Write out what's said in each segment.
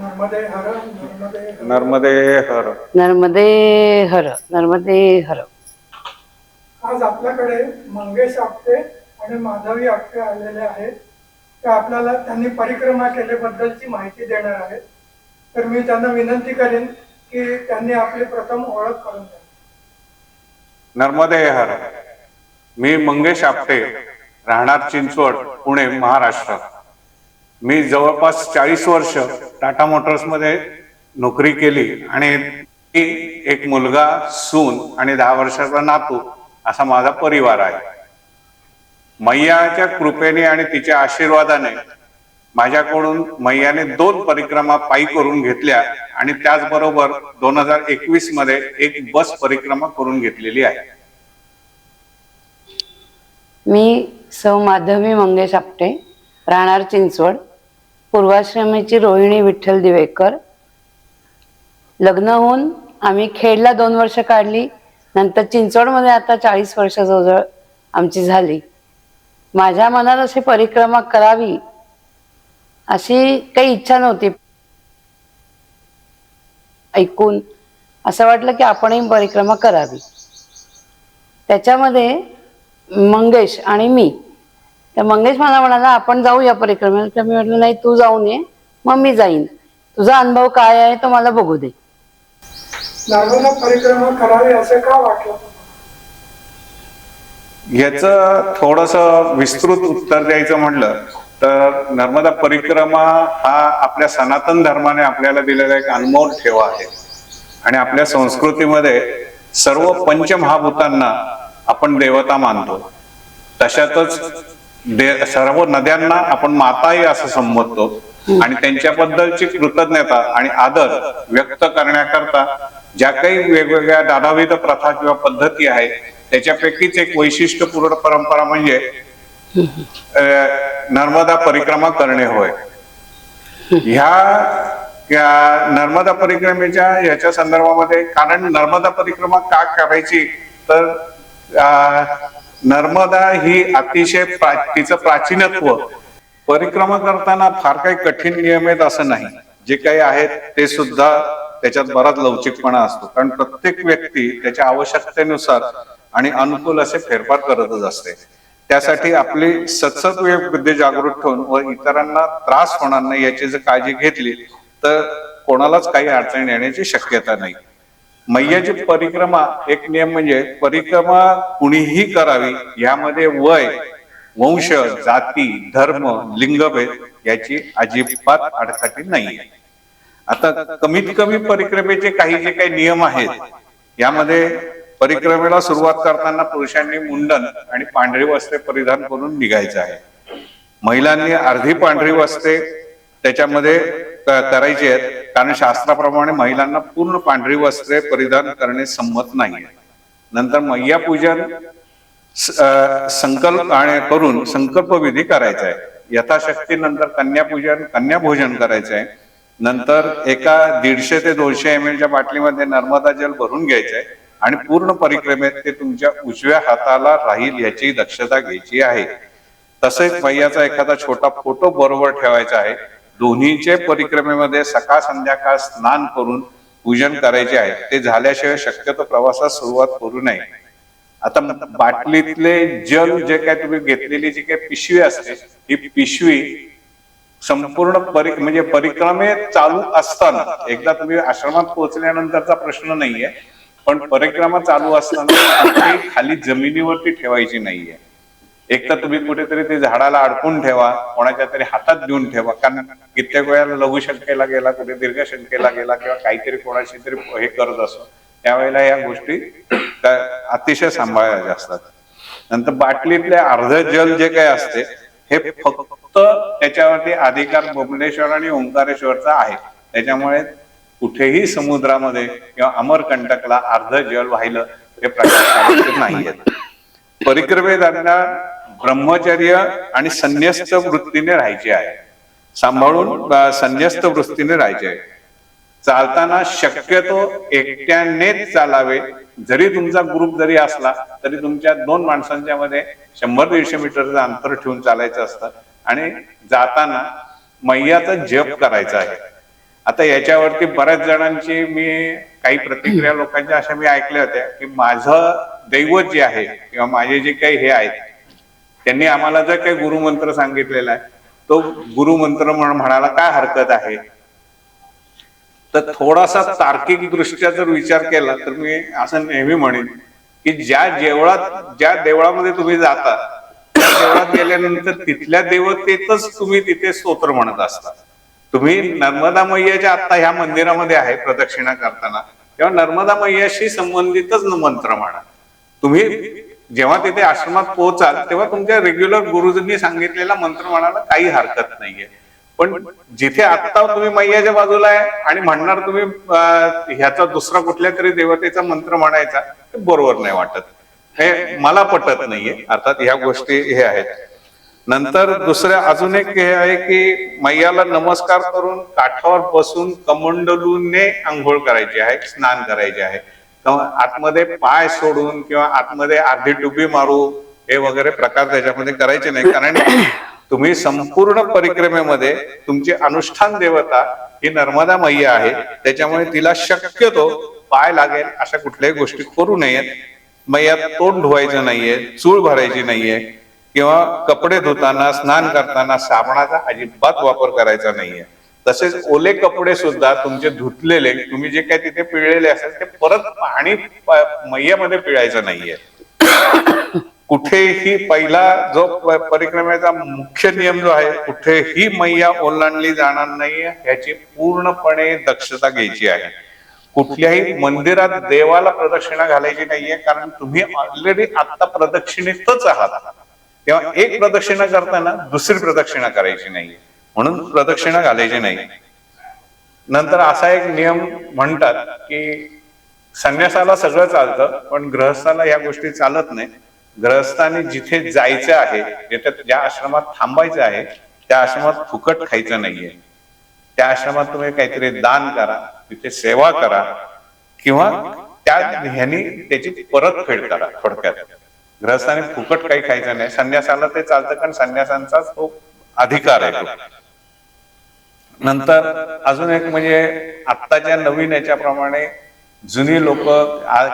नर्मदे हर नर्मदे हर. नर्मदे हर. नर्मदे हर नर्मदे हर. आज आपल्याकडे मंगेश आपटे आणि माधवी आपटे आलेले आहेत. ते आपल्याला त्यांनी परिक्रमा केल्याबद्दलची माहिती देणार आहेत. तर मी त्यांना विनंती करेन की त्यांनी आपली प्रथम ओळख करून द्या. नर्मदे हर. मी मंगेश आपटे राहणार चिंचवड पुणे महाराष्ट्र. मी जवळपास चाळीस वर्ष टाटा मोटर्समध्ये नोकरी केली आणि एक मुलगा सून आणि दहा वर्षाचा नातू असा माझा परिवार आहे. मैयाच्या कृपेने आणि तिच्या आशीर्वादाने माझ्याकडून मैयाने दोन परिक्रमा पायी करून घेतल्या आणि त्याचबरोबर दोन हजार एकवीसमध्ये एक बस परिक्रमा करून घेतलेली आहे. मी सौ माधवी मंगेश आपटे राहणार चिंचवड. पूर्वाश्रमीची रोहिणी विठ्ठल दिवेकर. लग्न होऊन आम्ही खेडला दोन वर्ष काढली नंतर चिंचवडमध्ये आता चाळीस वर्ष जवळजवळ आमची झाली. माझ्या मनात अशी परिक्रमा करावी अशी काही इच्छा नव्हती. ऐकून असं वाटलं की आपणही परिक्रमा करावी. त्याच्यामध्ये मंगेश आणि मी तर मंगेश मला म्हणाला आपण जाऊया परिक्रमेला. तर मी म्हटलं नाही तू जाऊन ये मग मी जाईन. तुझा अनुभव काय आहे तो मला बघू दे. नर्मदा परिक्रमा करावी असं का वाटलं? तुम्हाला? याचं थोडस विस्तृत उत्तर द्यायचं म्हटलं तर नर्मदा परिक्रमा हा आपल्या सनातन धर्माने आपल्याला दिलेला एक अनमोल ठेवा आहे. आणि आपल्या संस्कृतीमध्ये सर्व पंचमहाभूतांना आपण देवता मानतो. तशातच सर्व नद्यांना आपण माताही असं संबोधतो. आणि त्यांच्याबद्दलची कृतज्ञता आणि आदर व्यक्त करण्याकरता ज्या काही वेगवेगळ्या दादाविध प्रथा किंवा पद्धती आहेत त्याच्यापैकीच एक वैशिष्ट्यपूर्ण परंपरा म्हणजे नर्मदा परिक्रमा करणे होय. ह्या या नर्मदा परिक्रमेच्या याच्या संदर्भामध्ये कारण नर्मदा परिक्रमा का करायची तर नर्मदा ही अतिशय तिचं प्राचीनत्व. परिक्रमा करताना फार काही कठीण नियम आहेत असं नाही. जे काही आहेत ते सुद्धा त्याच्यात बराच लवचिकपणा असतो. कारण प्रत्येक व्यक्ती त्याच्या आवश्यकतेनुसार आणि अनुकूल असे फेरफार करतच असते. त्यासाठी आपली सतसत बुद्धी जागृत ठेवून व इतरांना त्रास होणार नाही याची जर काळजी घेतली तर कोणालाच काही अडचण येण्याची शक्यता नाही. मैयाची परिक्रमा एक नियम म्हणजे परिक्रमा कुणीही करावी यामध्ये वय वंश जाती धर्म लिंगभेद याची अजिबात अडचणी नाही आता कमीत कमी परिक्रमेचे काही जे काही नियम आहेत यामध्ये परिक्रमेला सुरुवात करताना पुरुषांनी मुंडन आणि पांढरी वस्त्रे परिधान करून निघायचं आहे. महिलांनी अर्धी पांढरी वस्त्रे त्याच्यामध्ये करायची आहेत. कारण शास्त्राप्रमाणे महिलांना पूर्ण पांढरी वस्त्रे परिधान करणे संमत नाही नंतर मैया पूजन संकल्प आणि करून संकल्प विधी करायचा आहे. यथाशक्ती नंतर कन्यापूजन कन्याभोजन करायचं आहे. नंतर एका दीडशे ते दोनशे एम च्या बाटलीमध्ये नर्मदा जल भरून घ्यायचं आहे आणि पूर्ण परिक्रमेत ते तुमच्या उजव्या हाताला राहील याची दक्षता घ्यायची आहे. तसेच मैयाचा एखादा छोटा फोटो बरोबर ठेवायचा आहे. दोन्हीचे परिक्रमेमध्ये सकाळ संध्याकाळ स्नान करून पूजन करायचे आहे. ते झाल्याशिवाय शक्यतो प्रवासास सुरुवात करू नये. आता बाटलीतले जल जे काय तुम्ही घेतलेली जी काही पिशवी असते ही पिशवी संपूर्ण परि म्हणजे परिक्रमे चालू असताना एकदा तुम्ही आश्रमात पोहोचल्यानंतरचा प्रश्न नाहीये पण परिक्रमा चालू असताना खाली जमिनीवरती ठेवायची नाहीये. एक तर तुम्ही कुठेतरी ते झाडाला अडकून ठेवा कोणाच्या तरी हातात देऊन ठेवा. कारण कित्येक वेळेला लघुशंकेला गेला कुठे दीर्घशंकेला गेला किंवा काहीतरी कोणाशी तरी हे करत असतो त्यावेळेला या गोष्टी अतिशय सांभाळायच्या असतात. नंतर बाटलीतले अर्ध जल जे काही असते हे फक्त त्याच्यावरती अधिकार भुवनेश्वर आणि ओंकारेश्वरचा आहे. त्याच्यामुळे कुठेही समुद्रामध्ये किंवा अमरकंटकला अर्ध जल वाहिलं हे प्रकार नाहीयेत. परिक्रमेदरम्यान ब्रह्मचर्य आणि संन्यस्त वृत्तीने राहायचे आहे. सांभाळून संन्यस्त वृत्तीने राहायचे आहे. चालताना शक्यतो एकट्यानेच चालावे. जरी तुमचा ग्रुप जरी असला तरी तुमच्या दोन माणसांच्या मध्ये शंभर दीडशे मीटरचं अंतर ठेवून चालायचं असतं. आणि जाताना मैयाचा जप करायचा आहे. आता याच्यावरती बऱ्याच जणांची मी काही प्रतिक्रिया लोकांच्या अशा मी ऐकल्या होत्या की माझं दैवत जे आहे किंवा माझे जे काही हे आहेत त्यांनी आम्हाला जर काही गुरुमंत्र सांगितलेला आहे तो गुरुमंत्र म्हण- म्हणायला काय हरकत आहे? तर थोडासा तार्किक दृष्ट्या जर विचार केला तर मी असं नेहमी म्हणेन की ज्या जेवळात ज्या देवळामध्ये तुम्ही जाता त्या देवळात गेल्यानंतर तिथल्या देवतेतच तुम्ही तिथे स्तोत्र म्हणत असता. तुम्ही नर्मदा मैयाच्या आता ह्या मंदिरामध्ये आहे प्रदक्षिणा करताना तेव्हा नर्मदा मैयाशी संबंधितच मंत्र म्हणा. तुम्ही जेव्हा तिथे आश्रमात पोहोचाल तेव्हा तुमच्या रेग्युलर गुरुजींनी सांगितलेला मंत्र म्हणायला काही हरकत नाहीये. पण जिथे आत्ता तुम्ही मैयाच्या बाजूला आहे आणि म्हणणार तुम्ही ह्याचा दुसरा कुठल्या तरी देवतेचा मंत्र म्हणायचा ते बरोबर नाही वाटत. हे मला पटत नाहीये. अर्थात ह्या गोष्टी हे आहेत. नंतर दुसऱ्या अजून एक हे आहे की मैयाला नमस्कार करून काठावर बसून कमंडलूने आंघोळ करायची आहे स्नान करायचे आहे. आतमध्ये पाय सोडून किंवा आतमध्ये अर्धी डुबी मारू हे वगैरे प्रकार त्याच्यामध्ये करायचे नाही. कारण तुम्ही संपूर्ण परिक्रमेमध्ये तुमची अनुष्ठान देवता ही नर्मदा मैया आहे. त्याच्यामुळे तिला शक्यतो पाय लागेल अशा कुठल्याही गोष्टी करू नयेत. मैया तोंड धुवायचं नाहीये चूळ भरायची नाहीये किंवा कपडे धुताना स्नान करताना साबणाचा अजिबात वापर करायचा नाहीये. तसेच ओले कपडे सुद्धा तुमचे धुतलेले तुम्ही जे काही तिथे पिळलेले असेल ते परत पाणी मैयामध्ये पिळायचं नाहीये. कुठेही पहिला जो परिक्रमेचा मुख्य नियम जो आहे कुठेही मैया ओलांडली जाणार नाही ह्याची पूर्णपणे दक्षता घ्यायची आहे. कुठल्याही मंदिरात देवाला प्रदक्षिणा घालायची नाहीये कारण तुम्ही ऑलरेडी आता प्रदक्षिणेतच आहात. तेव्हा एक प्रदक्षिणा करताना दुसरी प्रदक्षिणा करायची नाहीये. म्हणून प्रदक्षिणा घालायची नाही. नंतर असा एक नियम म्हणतात की संन्यासाला सगळं चालतं पण ग्रहस्थाला या गोष्टी चालत नाही. ग्रहस्थाने जिथे जायचं आहे जिथे ज्या आश्रमात थांबायचं आहे त्या आश्रमात फुकट खायचं नाहीये. त्या आश्रमात तुम्ही काहीतरी दान करा तिथे सेवा करा किंवा त्या ह्यानी त्याची परतफेड करा थोडक्यात. ग्रहस्थाने फुकट काही खायचं नाही. संन्यासाला ते चालतं कारण संन्यासांचाच तो अधिकार आहे नंतर अजून एक म्हणजे आत्ताच्या नवीन याच्याप्रमाणे जुनी लोक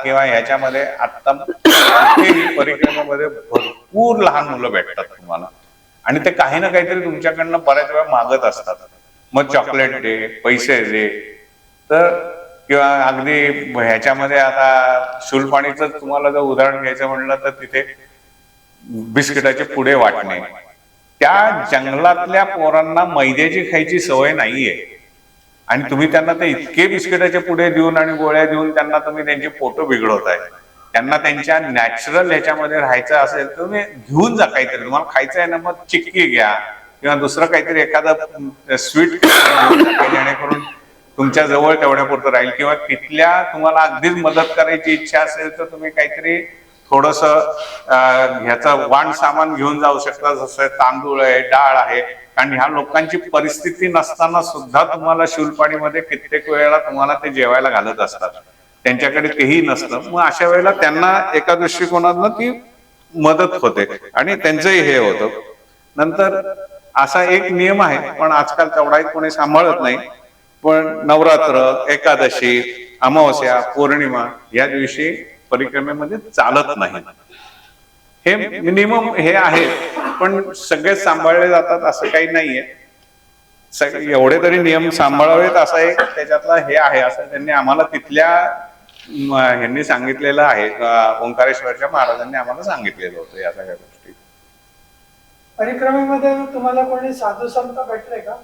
किंवा ह्याच्यामध्ये आता कुठेही परिक्रमेमध्ये भरपूर लहान मुलं भेटतात तुम्हाला. आणि ते काही ना काहीतरी तुमच्याकडनं बऱ्याच वेळा मागत असतात. मग चॉकलेट दे पैसे दे. तर किंवा अगदी ह्याच्यामध्ये आता शूलपाणीच तुम्हाला जर उदाहरण घ्यायचं म्हणलं तर तिथे बिस्किटाचे पुढे वाटणे. त्या जंगलातल्या पोरांना मैद्याची खायची सवय नाहीये. आणि तुम्ही त्यांना ते इतके बिस्किटाचे पुढे देऊन आणि गोळ्या देऊन त्यांना तुम्ही त्यांचे फोटो बिघडवताय. त्यांना त्यांच्या नॅचरल ह्याच्यामध्ये राहायचं असेल तर तुम्ही घेऊन जा काहीतरी. तुम्हाला खायचं आहे ना मग चिक्की घ्या. किंवा दुसरं काहीतरी एखादं स्वीट जेणेकरून तुमच्या जवळ तेवढ्यापुरतं राहील. किंवा तिथल्या तुम्हाला अगदीच मदत करायची इच्छा असेल तर तुम्ही काहीतरी थोडस ह्याचं वाण सामान घेऊन जाऊ शकता जसं तांदूळ आहे डाळ आहे. कारण ह्या लोकांची परिस्थिती नसताना सुद्धा तुम्हाला शूलपाणीमध्ये कित्येक वेळेला तुम्हाला ते जेवायला घालत असतात. त्यांच्याकडे तेही नसतं. मग अशा वेळेला त्यांना एका दृष्टिकोनातनं ती मदत होते आणि त्यांचंही हे होतं. नंतर असा एक नियम आहे पण आजकाल तेवढाही कोणी सांभाळत नाही. पण नवरात्र एकादशी अमावस्या पौर्णिमा या दिवशी परिक्रमेमध्ये चालत नाही. हे मिनिमम हे आहे पण सगळे सांभाळले जातात असं काही नाहीये. एवढे तरी नियम सांभाळावेत असा एक त्याच्यातला हे आहे असं त्यांनी आम्हाला तिथल्या ह्यांनी सांगितलेलं आहे ओंकारेश्वरच्या महाराजांनी आम्हाला सांगितलेलं होतं या सगळ्या गोष्टी. परिक्रमेमध्ये तुम्हाला कोणी साधू संत भेटले का?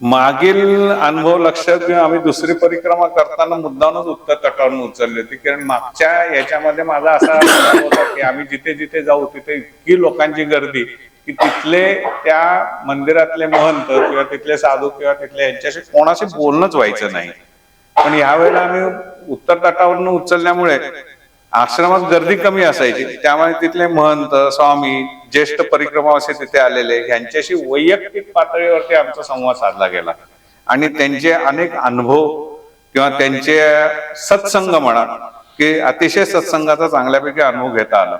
मागील अनुभव लक्षात घेऊन आम्ही दुसरी परिक्रमा करताना मुद्दामच उत्तर तटावरून उचलली होती. कारण मागच्या याच्यामध्ये माझा असा अनुभव होता की आम्ही जिथे जिथे जाऊ तिथे इतकी लोकांची गर्दी की तिथले त्या मंदिरातले महंत किंवा तिथले साधू किंवा तिथले यांच्याशी कोणाशी बोलणंच व्हायचं नाही. पण यावेळेला आम्ही उत्तर तटावरून उचलल्यामुळे आश्रमात गर्दी कमी असायची. त्यामुळे तिथले महंत स्वामी ज्येष्ठ परिक्रमा असे तिथे आलेले. यांच्याशी वैयक्तिक पातळीवरती आमचा संवाद साधला गेला. आणि त्यांचे अनेक अनुभव किंवा त्यांचे सत्संग म्हणा की अतिशय सत्संगाचा चांगल्यापैकी अनुभव घेता आला.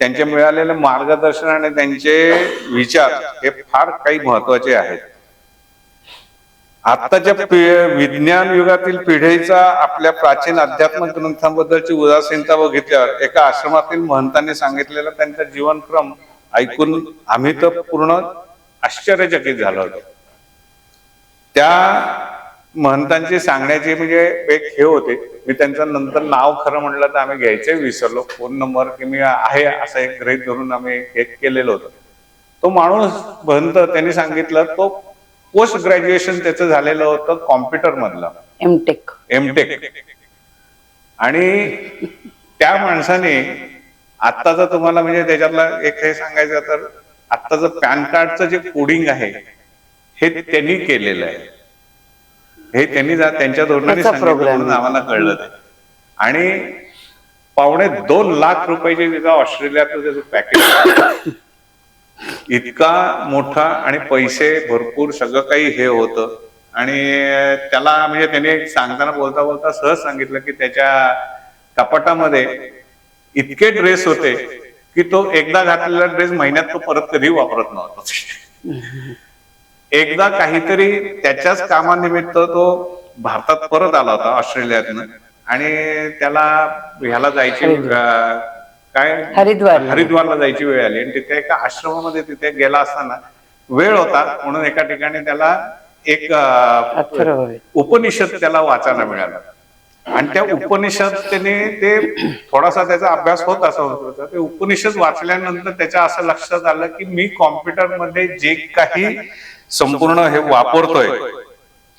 त्यांचे मिळालेले मार्गदर्शन आणि त्यांचे विचार हे फार काही महत्त्वाचे आहेत. आत्ताच्या विज्ञान युगातील पिढीचा आपल्या प्राचीन अध्यात्म ग्रंथांबद्दलची उदासीनता बघितल्यावर एका आश्रमातील महंतांनी सांगितलेला त्यांचा जीवनक्रम ऐकून आम्ही तर पूर्ण आश्चर्यचकित झालो होतो. त्या महंतांची सांगण्याची म्हणजे एक हे होते मी त्यांचं नंतर नाव खरं म्हणलं तर आम्ही घ्यायचे विसरलो. फोन नंबर की मी आहे असं एक ग्रहित धरून आम्ही हे केलेलं होतं. तो माणूस महंत त्यांनी सांगितलं तो पोस्ट ग्रॅज्युएशन त्याचं झालेलं होतं कॉम्प्युटर मधलं. एमटेक एमटेक आणि त्या माणसाने आत्ताचं तुम्हाला म्हणजे त्याच्यातला एक हे सांगायचं तर आत्ताचं पॅन कार्डचं जे कोडिंग आहे हे त्यांनी केलेलं आहे. हे त्यांनी जा- त्यांच्या धोरणाने. म्हणून आम्हाला कळलं ते. आणि पावणे दोन लाख रुपयाचे तिथं ऑस्ट्रेलियाचं त्याचं पॅकेज इतका मोठा आणि पैसे भरपूर सगळं काही हे होतं. आणि त्याला म्हणजे त्याने सांगताना बोलता बोलता सहज सांगितलं की त्याच्या कपाटामध्ये इतके ड्रेस होते की तो एकदा घातलेला ड्रेस महिन्यात तो परत कधी वापरत नव्हता. एकदा काहीतरी त्याच्याच कामानिमित्त तो भारतात परत आला होता ऑस्ट्रेलियातनं. आणि त्याला ह्याला जायची काय? हरिद्वार हरिद्वारला जायची वेळ आली. आणि तिथे एका आश्रमामध्ये तिथे गेला असताना वेळ होता म्हणून एका ठिकाणी त्याला एक उपनिषद त्याला वाचायला मिळालं. आणि त्या उपनिषद त्याने ते थोडासा त्याचा अभ्यास होत असा होता. ते उपनिषद वाचल्यानंतर त्याच्या असं लक्षात आलं की मी कॉम्प्युटरमध्ये जे काही संपूर्ण हे वापरतोय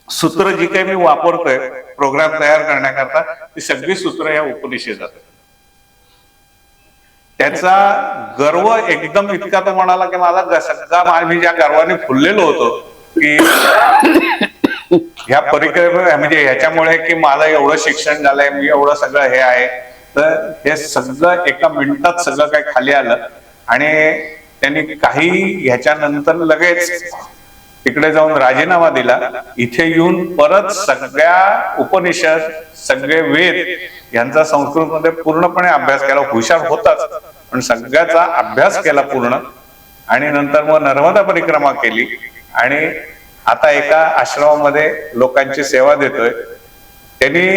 सूत्र जी काही मी वापरतोय प्रोग्राम तयार करण्याकरता ती सगळी सूत्र या उपनिषेदात. त्याचा गर्व एकदम इतका तो म्हणाला की माझा सगळा मी ज्या गर्वाने फुललेलो होतो की ह्या परिक्रमे म्हणजे ह्याच्यामुळे की मला एवढं शिक्षण झालंय मी एवढं सगळं हे आहे. तर हे सगळं एका मिनिटात सगळं काही खाली आलं आणि त्यांनी काही ह्याच्यानंतर लगेच तिकडे जाऊन राजीनामा दिला. इथे येऊन परत सगळ्या उपनिषद सगळे वेद यांचा संस्कृतमध्ये पूर्णपणे अभ्यास केला. हुशार होताच पण सगळ्याचा अभ्यास केला पूर्ण. आणि नंतर मग नर्मदा परिक्रमा केली. आणि आता एका आश्रमामध्ये लोकांची सेवा देतोय. त्यांनी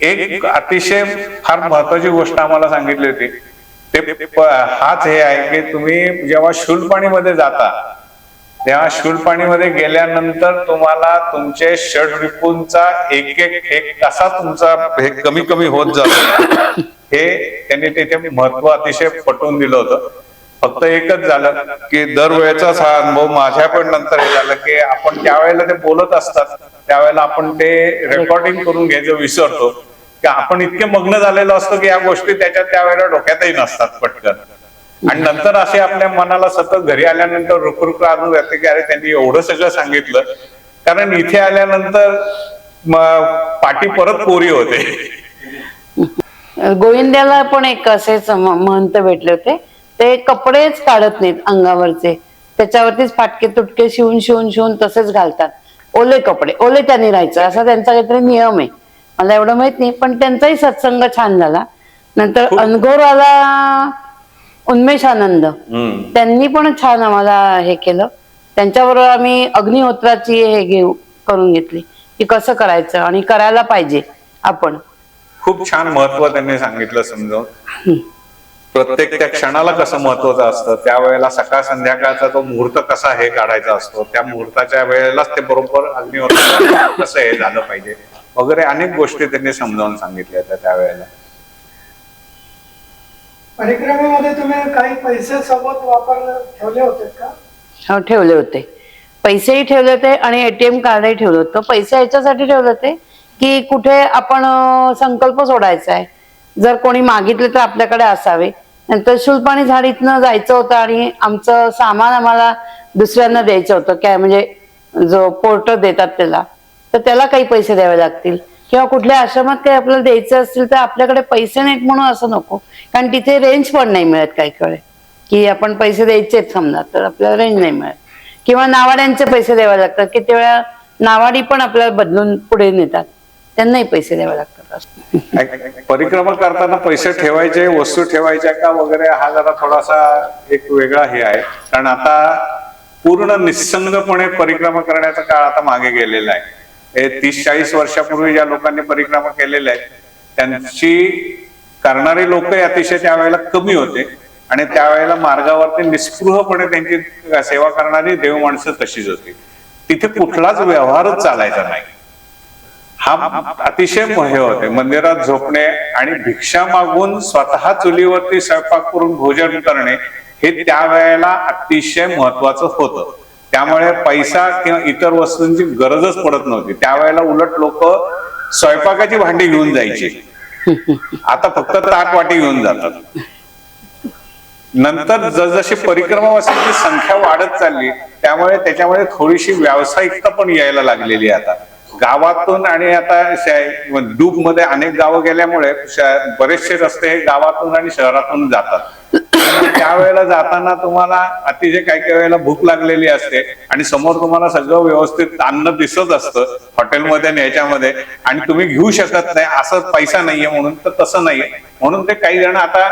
एक अतिशय फार महत्वाची गोष्ट आम्हाला सांगितली होती. ते हाच हे आहे की तुम्ही जेव्हा शूलपाणीमध्ये जाता तेव्हा शूलपाणीमध्ये गेल्यानंतर तुम्हाला तुमचे षड रिपूंचा एक एक एक कसा तुमचा हे कमी कमी होत जातो. हे त्यांनी तिथे महत्त्व अतिशय पटवून दिलं होतं. फक्त एकच झालं की दरवेळेचाच हा अनुभव माझ्या पण नंतर हे झालं की आपण त्यावेळेला ते बोलत असतात. त्यावेळेला आपण ते रेकॉर्डिंग करून घ्यायचं विसरतो. की आपण इतके मग्न झालेलो असतो की या गोष्टी त्याच्या त्यावेळेला डोक्यातही नसतात पटकन. आणि नंतर असे आपल्या मनाला सतत घरी आल्यानंतर रुक रुक आणून जाते की अरे त्यांनी एवढं सगळं सांगितलं. कारण इथे आल्यानंतर पाठी परत कोरी होते. गोविंद्याला पण एक असेच महंत भेटले होते. ते कपडेच काढत नाहीत अंगावरचे. त्याच्यावरतीच फाटके तुटके शिवून शिवून शिवून तसेच घालतात. ओले कपडे ओले त्यांनी राहायचं. असा त्यांचा काहीतरी नियम आहे. मला एवढं माहीत नाही पण त्यांचाही सत्संग छान झाला. नंतर अनघोरवाला उन्मेष आनंद. त्यांनी पण छान आम्हाला हे केलं. त्यांच्याबरोबर आम्ही अग्निहोत्राची हे घेऊ करून घेतली. की कसं करायचं आणि करायला पाहिजे आपण. खूप छान महत्त्व त्यांनी सांगितलं समजावून. प्रत्येक त्या क्षणाला कसं महत्वाचं असतं त्यावेळेला सकाळ संध्याकाळचा तो मुहूर्त कसा हे काढायचा असतो त्या मुहूर्ताच्या वेळेलाच ते बरोबर अग्निहोत्र कसं हे झालं पाहिजे वगैरे अनेक गोष्टी त्यांनी समजावून सांगितल्या होत्या त्यावेळेला. परिक्रमेमध्ये तुम्ही काही पैसे सोबत वापरले ठेवले होते का? हो ठेवले होते. पैसेही ठेवले होते आणि एटीएम कार्डही ठेवलं होतं. पैसे याच्यासाठी ठेवले होते की कुठे आपण संकल्प सोडायचा आहे. जर कोणी मागितले तर आपल्याकडे असावे. नंतर शुल्पाणी झाडीतनं जायचं होतं आणि आमचं सामान आम्हाला दुसऱ्यांना द्यायचं होतं. काय म्हणजे जो पोर्टर देतात त्याला. तर त्याला काही पैसे द्यावे लागतील. किंवा कुठल्या आश्रमात काही आपल्याला द्यायचं असतील तर आपल्याकडे पैसे नाहीत म्हणून असं नको. कारण तिथे रेंज पण नाही मिळत काही कडे की आपण पैसे द्यायचे समजा तर आपल्याला रेंज नाही मिळत. किंवा नावाड्यांचे पैसे द्यावे लागतात किती वेळा नावाडी पण आपल्याला बदलून पुढे नेतात. त्यांनाही पैसे द्यावे लागतात परिक्रमा करताना पैसे ठेवायचे वस्तू ठेवायच्या का वगैरे हा जरा थोडासा एक वेगळा हे आहे. कारण आता पूर्ण निसंगपणे परिक्रमा करण्याचा काळ आता मागे गेलेला आहे. हे तीस चाळीस वर्षापूर्वी ज्या लोकांनी परिक्रमा केलेल्या आहेत त्यांची करणारे लोकही अतिशय त्यावेळेला कमी होते. आणि त्यावेळेला मार्गावरती निस्पृहपणे त्यांची सेवा करणारी देव माणसं तशीच होती. तिथे कुठलाच व्यवहारच चालायचा नाही. हा अतिशय हे होते. मंदिरात झोपणे आणि भिक्षा मागून स्वतः चुलीवरती स्वयंपाक करून भोजन करणे हे त्यावेळेला अतिशय महत्वाचं होतं. त्यामुळे पैसा किंवा इतर वस्तूंची गरजच पडत नव्हती. त्यावेळेला उलट लोक स्वयंपाकाची भांडी घेऊन जायची. आता फक्त ताट वाटी घेऊन जातात. नंतर जसजशी परिक्रमावासींची संख्या वाढत चालली त्यामुळे त्याच्यामध्ये थोडीशी व्यावसायिकता पण यायला लागलेली आता. गावातून आणि आता डूबमध्ये अनेक गावं गेल्यामुळे बरेचसे रस्ते हे गावातून आणि शहरातून जातात. त्यावेळेला जाताना तुम्हाला अतिशय काही काही वेळेला भूक लागलेली असते आणि समोर तुम्हाला सगळं व्यवस्थित अन्न दिसत असतं हॉटेलमध्ये आणि ह्याच्यामध्ये आणि तुम्ही घेऊ शकत नाही असं पैसा नाहीये म्हणून तर तसं नाहीये. म्हणून ते काही जण आता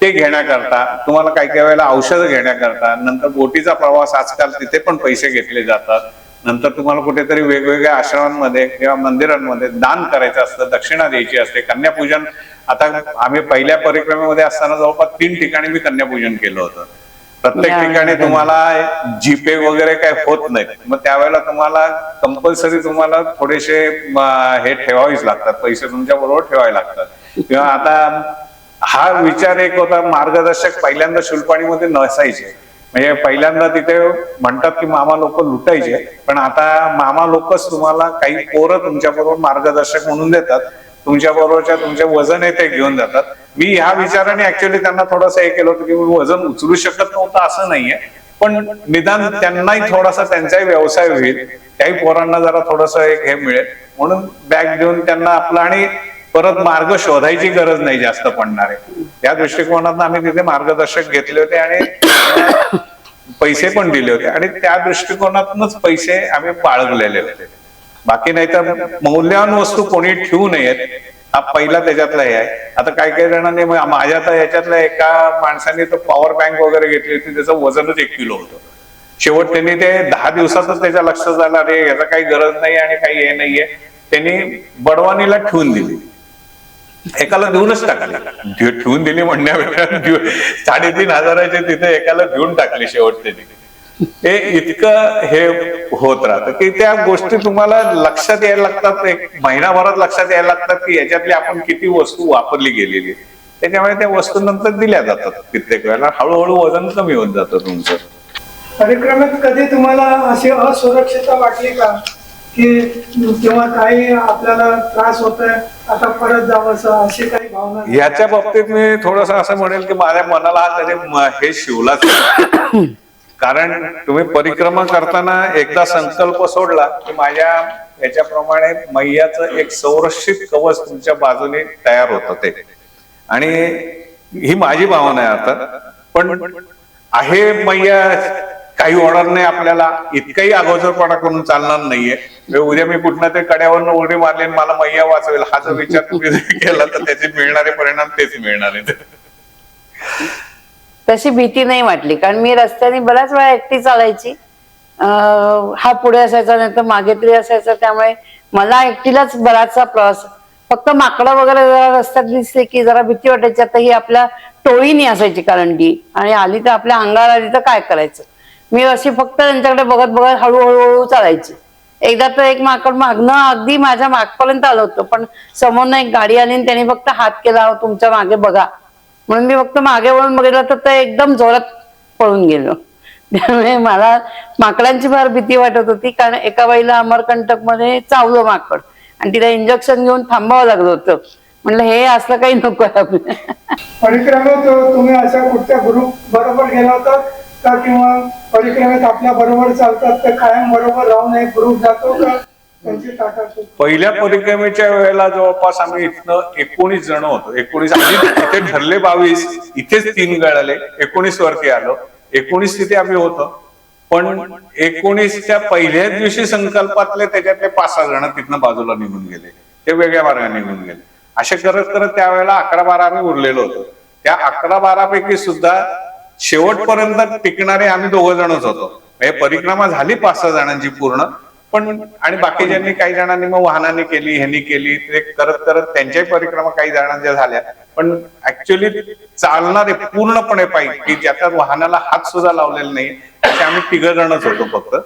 ते घेण्याकरता तुम्हाला काही काही वेळेला औषधं घेण्याकरता नंतर बोटीचा प्रवास आजकाल तिथे पण पैसे घेतले जातात. नंतर तुम्हाला कुठेतरी वेगवेगळ्या आश्रमांमध्ये किंवा मंदिरांमध्ये दान करायचं असतं दक्षिणा द्यायची असते कन्यापूजन. आता आम्ही पहिल्या परिक्रमेमध्ये असताना जवळपास तीन ठिकाणी मी कन्यापूजन केलं होतं. प्रत्येक ठिकाणी तुम्हाला जीपे वगैरे काही होत नाही मग त्यावेळेला तुम्हाला कंपल्सरी तुम्हाला थोडेसे हे ठेवावीच लागतात. पैसे तुमच्या बरोबर ठेवावे लागतात. किंवा आता हा विचार एक होता मार्गदर्शक पहिल्यांदा शुलपाणीमध्ये नसायचे. म्हणजे पहिल्यांदा तिथे म्हणतात की मामा लोक लुटायचे पण आता मामा लोकच तुम्हाला काही पोरं तुमच्या बरोबर मार्गदर्शक म्हणून देतात तुमच्या बरोबरच्या तुमचे वजन आहे ते घेऊन जातात. मी ह्या विचाराने ऍक्च्युअली त्यांना थोडंसं हे केलं होतं की मी वजन उचलू शकत नव्हतं असं नाहीये पण निदान त्यांनाही थोडासा त्यांचाही व्यवसाय होईल त्याही पोरांना जरा थोडस एक हे मिळेल म्हणून बॅग देऊन त्यांना आपलं आणि परत मार्ग शोधायची गरज नाही जास्त पडणार. आहे त्या दृष्टिकोनातून आम्ही तिथे मार्गदर्शक घेतले होते आणि पैसे पण दिले होते. आणि त्या दृष्टिकोनातूनच पैसे आम्ही बाळगलेले होते. बाकी नाही तर मौल्यवान वस्तू कोणी ठेवू नयेत. हा पहिला त्याच्यातला हे आहे. आता काही काही जणांनी माझ्या तर याच्यातल्या एका माणसाने तर पॉवर बँक वगैरे घेतली होती. त्याचं वजनच एक किलो होतं. शेवट त्यांनी ते दहा दिवसातच त्याच्या लक्षात झालं अरे याचा काही गरज नाही आणि काही हे नाहीये. त्यांनी बडवानीला ठेवून दिली. एकाला देऊनच टाकली ठेव- ठेवून दिली म्हणण्यापेक्षा साडेतीन हजाराचे तिथे एकाला देऊन टाकली शेवट त्यांनी हे इतकं हे होत राहतं की त्या गोष्टी तुम्हाला लक्षात यायला लागतात एक महिनाभरात लक्षात यायला लागतात की याच्यातली आपण किती वस्तू वापरली गेलेली. त्याच्यामुळे त्या वस्तू नंतर दिल्या जातात कित्येक वेळेला हळूहळू वजन कमी होत जातं तुमचं. परिक्रमेत कधी तुम्हाला अशी असुरक्षितता वाटली का? की किंवा काही आपल्याला त्रास होत आता परत जावं अशी काही भावना याच्या बाबतीत मी थोडस असं म्हणेल की माझ्या मनाला हा हे शिवला कारण तुम्ही परिक्रमा करताना एकदा संकल्प सोडला की माझ्या याच्याप्रमाणे मैयाचं एक संरक्षित कवच तुमच्या बाजूने तयार होतं ते. आणि ही माझी भावना आहे आता. पण आहे मैया काही होणार नाही आपल्याला. इतकाही अगोदरपणा करून चालणार नाहीये. उद्या मी कुठल्या तरी कड्यावरनं उडी मारली मला मैया वाचवेल. हा जर विचार तुम्ही केला तर त्याचे मिळणारे परिणाम तेच मिळणार आहेत. तशी भीती नाही वाटली. कारण मी रस्त्याने बऱ्याच वेळा एकटी चालायची. हा पुढे असायचा नाही तर मागे तरी असायचा. त्यामुळे मला एकटीलाच बराचसा प्रवास. फक्त माकडं वगैरे जरा रस्त्यात दिसले की जरा भीती वाटायची. आता ही आपल्या टोळीनी असायची कारण की. आणि आली तर आपल्या अंगावर आली तर काय करायचं? मी अशी फक्त त्यांच्याकडे बघत बघत हळूहळू हळू चालायची. एकदा तर एक माकड मागणं अगदी माझ्या मागपर्यंत आलं होतं पण समोरनं एक गाडी आली आणि त्यांनी फक्त हात केला तुमच्या मागे बघा. म्हणून मी फक्त मागे वळून बघितलं तर ते एकदम जोरात पळून गेलो. त्यामुळे मला माकडांची फार भीती वाटत होती कारण एका बाईला अमरकंटकमध्ये चावलं माकड आणि तिला इंजेक्शन घेऊन थांबावं लागलं होतं. म्हणलं हे असलं काही नको आपलं परिक्रमेत तुम्ही अशा कुठच्या ग्रुप बरोबर गेला होता? का किंवा परिक्रमेत आपल्या बरोबर चालतात तर कायम बरोबर राहून एक ग्रुप जातो का? पहिल्या परिक्रमेच्या वेळेला जवळपास आम्ही इथनं एकोणीस जण होतो. एकोणीस आम्ही इथे ठरले बावीस इथेच तीन गळाले एकोणीस वरती आलो. एकोणीस तिथे आम्ही होतो. पण एकोणीसच्या पहिल्याच दिवशी संकल्पातले त्याच्यातले पाच सहा जण तिथनं बाजूला निघून गेले. ते वेगळ्या मार्गाने निघून गेले. असे करत करत त्यावेळेला अकरा बारा आम्ही उरलेलो होतो. त्या अकरा बारा पैकी सुद्धा शेवटपर्यंत टिकणारे आम्ही दोघ जणच होतो. म्हणजे परिक्रमा झाली पाच सहा जणांची पूर्ण. पण आणि बाकीच्यांनी काही जणांनी मग वाहनाने केली ह्यांनी केली ते करत करत त्यांच्याही परिक्रमा काही जणांच्या झाल्या. पण ऍक्च्युली चालणारे पूर्णपणे पाहिजे की ज्याच्यात वाहनाला हात सुद्धा लावलेला नाही असे आम्ही तिघ जणच होतो फक्त.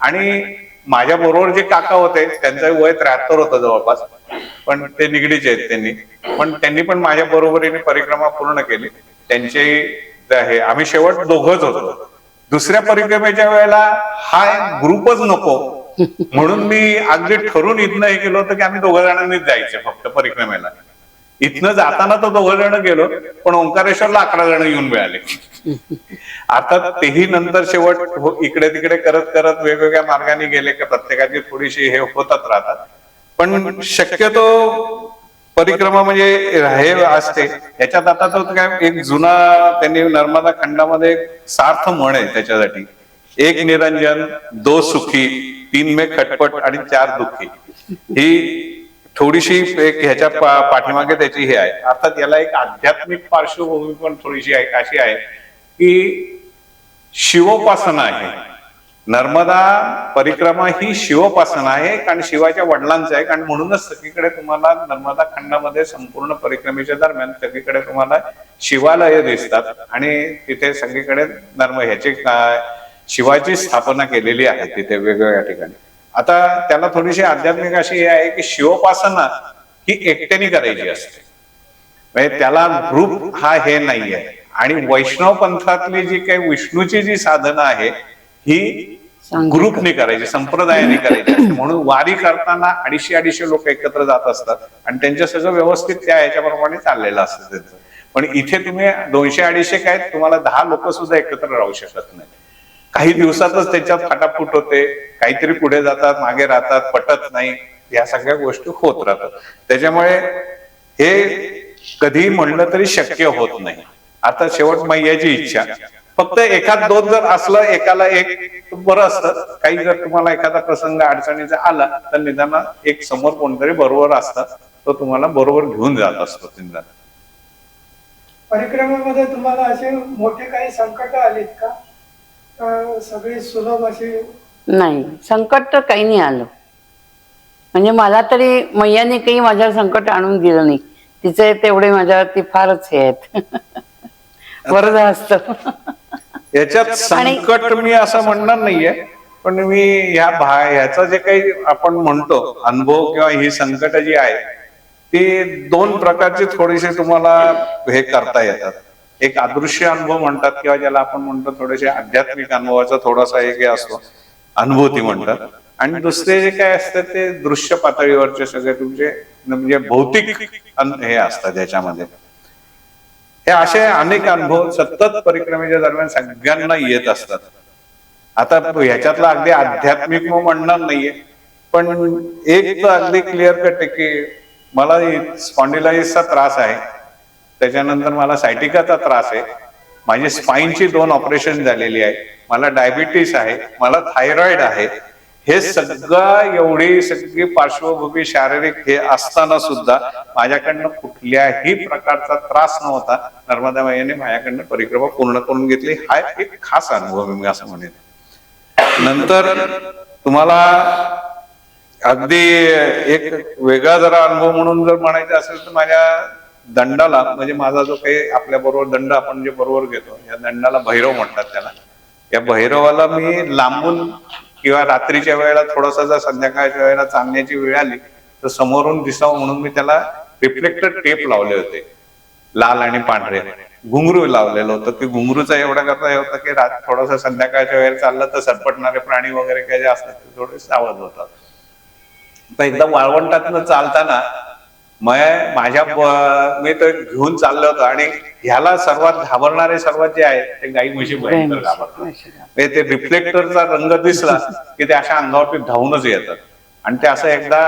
आणि माझ्या बरोबर जे काका होते त्यांचं वय त्र्याहत्तर होतं जवळपास. पण ते निगडीचे आहेत त्यांनी. पण त्यांनी पण माझ्या बरोबरीने परिक्रमा पूर्ण केली. त्यांचे हे आम्ही शेवट दोघच होतो. दुसऱ्या परिक्रमेच्या वेळेला हा ग्रुपच नको. म्हणून मी अगदी ठरून इथनं हे केलं होतं की आम्ही दोघ जणांनीच जायचे फक्त परिक्रमेला. इथनं जाताना तर दोघं जण गेलो पण ओंकारेश्वरला अकरा जण येऊन मिळाले. आता तेही नंतर शेवट हो, इकडे तिकडे करत करत वेगवेगळ्या मार्गाने गेले की प्रत्येकाची थोडीशी हे होतच राहतात. पण शक्यतो परिक्रमा म्हणजे हे असते. याच्यात आता तो काय एक जुना त्यांनी नर्मदा खंडामध्ये एक सार्थ म्हण आहे त्याच्यासाठी. एक निरंजन दो सुखी तीन मे खटपट आणि चार दुःखी. ही थोडीशी एक ह्याच्या पा- पाठीमागे त्याची हे आहे. अर्थात याला एक आध्यात्मिक पार्श्वभूमी पण थोडीशी आहे अशी आहे की शिवोपासना आहे. नर्मदा परिक्रमा ही शिवोपासना आहे कारण शिवाच्या वडिलांचं आहे कारण म्हणूनच सगळीकडे तुम्हाला नर्मदा खंडामध्ये संपूर्ण परिक्रमेच्या दरम्यान सगळीकडे तुम्हाला शिवालय दिसतात. आणि तिथे सगळीकडे नर्म ह्याची शिवाची स्थापना केलेली आहे तिथे वेगवेगळ्या ठिकाणी. आता त्याला थोडीशी आध्यात्मिक अशी हे आहे की शिवोपासना ही एकट्याने करायची असते. म्हणजे त्याला ग्रुप हा हे नाहीये. आणि वैष्णव पंथातली जी काही विष्णूची जी साधना आहे ही. ग्रुपने करायची संप्रदायाने करायची. म्हणून वारी करताना अडीचशे अडीचशे लोक एकत्र जात असतात आणि त्यांच्या सगळं व्यवस्थित त्या ह्याच्याप्रमाणे चाललेलं असतं त्यांचं. पण इथे तुम्ही दोनशे अडीचशे काय तुम्हाला दहा लोक सुद्धा एकत्र राहू शकत नाही काही दिवसातच त्याच्यात फाटाफूट होते काहीतरी पुढे जातात मागे राहतात पटत नाही. या सगळ्या गोष्टी होत राहतात. त्याच्यामुळे हे कधी म्हणलं तरी शक्य होत नाही. आता शेवट मैयाची इच्छा. फक्त एखाद दोन जर असलं एकाला एक बरं असतं. काही जर तुम्हाला एखादा प्रसंग अडचणीचा आला तर निदान एक समोर कोणतरी बरोबर असतात तो तुम्हाला बरोबर घेऊन जात असतो निदान. परिक्रमेमध्ये तुम्हाला असे मोठे काही संकट आलीत का? सगळी सुलभ अशी नाही संकट तर काही नाही आलं. म्हणजे मला तरी मैयाने काही माझ्यावर संकट आणून दिलं नाही. तिचे तेवढे माझ्यावरती फारच हे आहेत. बरं असतं. याच्यात संकट मी असं म्हणणार नाहीये पण मी ह्या भा ह्याचं जे काही आपण म्हणतो अनुभव किंवा ही संकट जी आहे ती दोन प्रकारची थोडीशी तुम्हाला हे करता येतात. एक अदृश्य अनुभव म्हणतात किंवा ज्याला आपण म्हणतो थोडेसे आध्यात्मिक अनुभवाचा थोडासा एक असतो अनुभूती म्हणतात. आणि दुसरे जे काय असतात ते दृश्य पातळीवरचे सगळे तुमचे म्हणजे भौतिक हे असतात याच्यामध्ये. हे असे अनेक अनुभव सतत परिक्रमेच्या दरम्यान सगळ्यांना येत असतात. आता ह्याच्यातला अगदी आध्यात्मिक म्हणणार नाहीये. पण एक तर अगदी क्लिअर कट आहे की मला स्पॉन्डिलाइजचा त्रास आहे. त्याच्यानंतर मला सायटिकाचा त्रास आहे. माझी स्पाईनची दोन ऑपरेशन झालेली आहे. मला डायबिटीस आहे. मला थायरॉइड आहे. हे सगळं एवढी सगळी पार्श्वभूमी शारीरिक हे असताना सुद्धा माझ्याकडनं कुठल्याही प्रकारचा त्रास नव्हता. नर्मदा माईने माझ्याकडनं परिक्रमा पूर्ण करून घेतली. हा एक खास अनुभव मी असं म्हणेन. नंतर तुम्हाला अगदी एक वेगळा जरा अनुभव म्हणून जर म्हणायचं असेल तर माझ्या दंडाला म्हणजे माझा जो काही आपल्या बरोबर दंड आपण जे बरोबर घेतो या दंडाला भैरव म्हणतात त्याला. या भैरवाला मी लांबून किंवा रात्रीच्या वेळेला थोडासा जर संध्याकाळच्या वेळेला चालण्याची वेळ आली तर समोरून दिसावं म्हणून मी त्याला रिफ्लेक्टर टेप लावले होते. लाल आणि पांढरे. घुंगरू लावलेलं होतं. की घुंगरूचा एवढा करता हे होता की रात थोडासा संध्याकाळच्या वेळेला चाललं तर सरपटणारे प्राणी वगैरे काही जे असतात ते थोडे सावध होतात. तर एकदा वाळवंटातनं चालताना मग माझ्या मी तर घेऊन चाललो होतो आणि ह्याला सर्वात घाबरणारे सर्वात जे आहे ते गाई म्हशी भयंकर घाबरतात. ते रिफ्लेक्टरचा रंग दिसला की ते अशा अंगावरती धावूनच येतात. आणि ते असं एकदा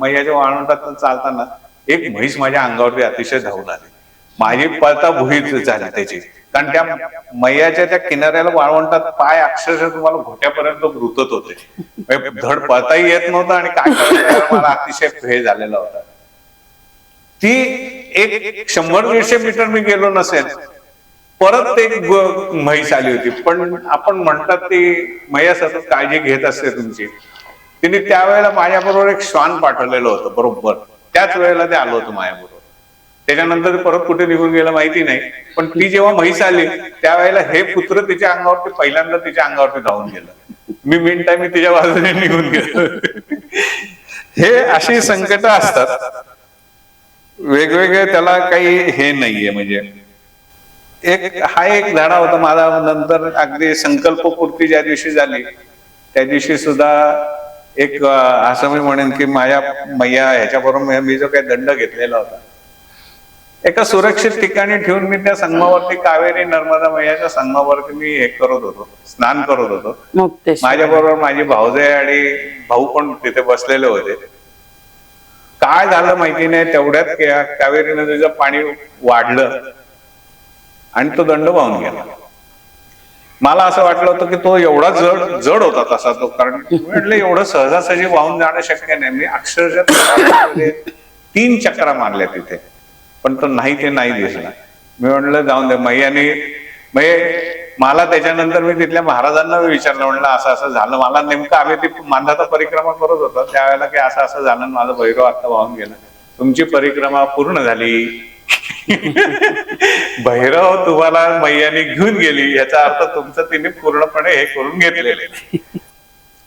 मैयाच्या वाळवंटात चालताना एक म्हैस माझ्या अंगावरती अतिशय धावून आली. माझी पळता भुईच झाली त्याची. कारण त्या मैयाच्या त्या किनाऱ्याला वाळवंटात पाय अक्षरशः तुम्हाला घोट्यापर्यंत रुतत होते. म्हणजे धड पळताही येत नव्हतं आणि काय मला अतिशय हे झालेला होता. ती एक शंभर दीडशे मीटर मी गेलो नसेल परत एक म्हैस आली होती. पण आपण म्हणतात ती मैया सतत काळजी घेत असते तुमची. तिने त्यावेळेला माझ्याबरोबर एक श्वान पाठवलेलं होतं बरोबर. त्याच वेळेला ते आलं होतं माझ्याबरोबर. त्याच्यानंतर परत कुठे निघून गेलं माहिती नाही. पण ती जेव्हा म्हैस आली त्यावेळेला हे पुत्र तिच्या अंगावरती पहिल्यांदा तिच्या अंगावरती धावून गेलं. मी मिन टाइम मी तिच्या बाजूने निघून गेलो. हे अशी संकट असतात वेगवेगळे त्याला काही हे नाहीये म्हणजे एक हा एक धडा होता माझा. नंतर अगदी संकल्पपूर्ती ज्या दिवशी झाली त्या दिवशी सुद्धा एक असं मी म्हणेन की माझ्या मैया ह्याच्याबरोबर मी- मी जो काही दंड घेतलेला होता एका सुरक्षित ठिकाणी ठेवून मी त्या संगमावरती कावेरी नर्मदा मैयाच्या संगमावरती मी हे करत होतो स्नान करत होतो. माझ्या बरोबर माझी भाऊजाई आणि भाऊ पण तिथे बसलेले होते. काय झालं माहिती नाही तेवढ्यात कावेरी नदीचं पाणी वाढलं आणि तो दंड वाहून गेला. मला असं वाटलं होतं की तो एवढा जड जड होता तसा तो कारण म्हटलं एवढं सहजासहजी वाहून जाणं शक्य नाही. मी अक्षरशः तीन चक्रा मारल्या तिथे पण तो नाही ते नाही दिसला. मी म्हटलं जाऊन दे मैयाने म्हणजे मला त्याच्यानंतर मी तिथल्या महाराजांना विचारलं म्हणलं असं असं झालं. मला नेमकं आम्ही ती मांधाता परिक्रमा करत होतो. त्यावेळेला की असं असं झालं माझं भैरव आता वाहून गेला. तुमची परिक्रमा पूर्ण झाली. भैरव तुम्हाला मैयाने घेऊन गेली. याचा अर्थ तुमचं तिने पूर्णपणे हे करून घेतलेले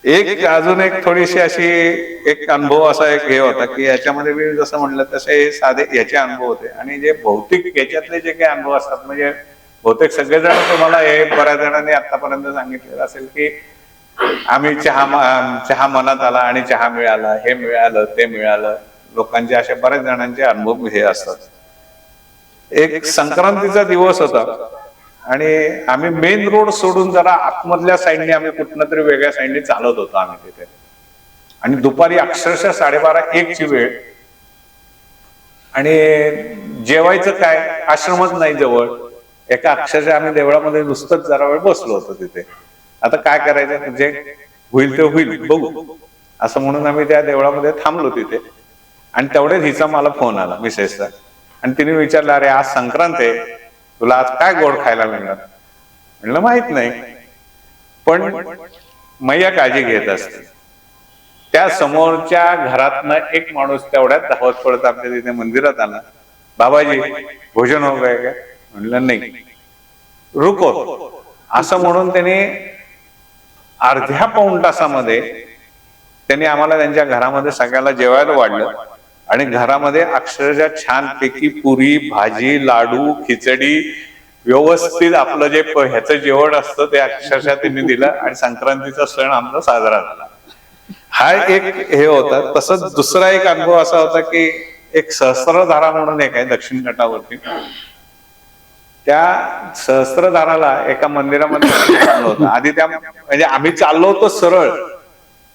एक अजून एक थोडीशी अशी एक अनुभव असा एक हे होता की याच्यामध्ये मी जसं म्हणलं तसे हे साधे याचे अनुभव होते. आणि जे भौतिक याच्यातले जे काही अनुभव असतात म्हणजे बहुतेक सगळेजण तुम्हाला हे बऱ्याच जणांनी आतापर्यंत सांगितलेलं असेल की आम्ही चहा चहा मनात आला आणि चहा मिळाला हे मिळालं ते मिळालं. लोकांचे असे बऱ्याच जणांचे अनुभव हे असतात. एक संक्रांतीचा दिवस होता आणि आम्ही मेन रोड सोडून जरा आतमधल्या साईडने आम्ही कुठनं तरी वेगळ्या साईडने चालत होतो आम्ही तिथे. आणि दुपारी अक्षरशः साडेबारा एक ची वेळ. आणि जेवायचं काय? आश्रमच नाही जवळ. एका अक्षरशः आम्ही देवळामध्ये नुसतंच जरा वेळ बसलो होतो तिथे. आता काय करायचं? जे होईल ते होईल बघू. असं म्हणून आम्ही त्या देवळामध्ये थांबलो तिथे. आणि तेवढेच हिचा मला फोन आला मिसेसचा आणि तिने विचारलं अरे आज संक्रांत आहे. तुला आज काय गोड खायला मिळणार? म्हणलं माहीत नाही. पण मैया काळजी घेत असते. त्या समोरच्या घरातनं एक माणूस तेवढ्यात धावत पडत आपल्या तिथे मंदिरात आला. बाबाजी भोजन हो गए का म्हणलं नाही. रुको. असं म्हणून त्याने अर्ध्या पाऊण तासामध्ये त्यांनी आम्हाला त्यांच्या घरामध्ये सगळ्याला जेवायला वाढलं. आणि घरामध्ये अक्षरशः छानपैकी पुरी भाजी लाडू खिचडी व्यवस्थित आपलं जे ह्याचं जेवण असतं ते अक्षरशः त्यांनी दिलं आणि संक्रांतीचा सण आमचा साजरा झाला. हा एक हे होता. तसंच दुसरा एक अनुभव असा होता की एक सहस्त्रधारा म्हणून एक आहे दक्षिण घाटावरती. त्या सहस्त्रधाराला एका मंदिरामध्ये चाललो होतं. आधी त्या म्हणजे आम्ही चाललो होतो सरळ.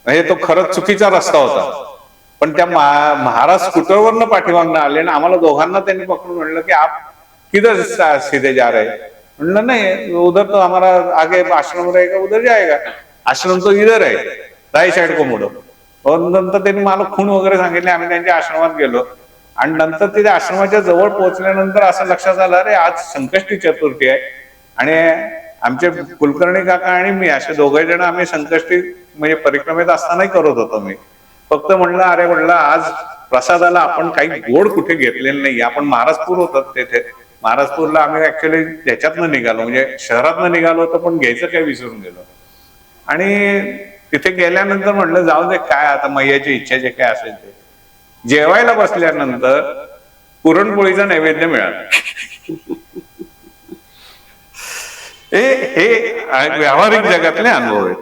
म्हणजे तो खरंच चुकीचा रस्ता होता. पण त्या महाराज स्कूटरवरनं पाठीमागनं आले आणि आम्हाला दोघांना त्यांनी पकडून म्हणलं की आप किधर सीधे जा रहे? म्हणलं नाही उधर तो हमारा आगे आश्रम रहेगा उधर जाएगा. आश्रम तो इधर आहे राईट साइड को मुडो. नंतर त्यांनी मला खूण वगैरे सांगितले आम्ही त्यांच्या आश्रमात गेलो. आणि नंतर तिथे आश्रमाच्या जवळ पोहोचल्यानंतर असं लक्षात आलं अरे आज संकष्टी चतुर्थी आहे. आणि आमचे कुलकर्णी काका आणि मी असे दोघे जण आम्ही संकष्टी म्हणजे परिक्रमेत असतानाही करत होतो मी. फक्त म्हणलं अरे म्हणलं आज प्रसादाला आपण काही गोड कुठे घेतलेलं नाही. आपण महाराजपूर होतात तेथे. महाराजपूरला आम्ही ऍक्च्युली ह्याच्यातनं निघालो म्हणजे शहरातनं निघालो होतो पण घ्यायचं काय विसरून गेलो. आणि तिथे गेल्यानंतर म्हटलं जाऊ दे काय आता मैयाची इच्छा जे काय असेल ते. जेवायला बसल्यानंतर पुरणपोळीचा नैवेद्य मिळाला. हे हे व्यावहारिक जगातले अनुभव आहेत.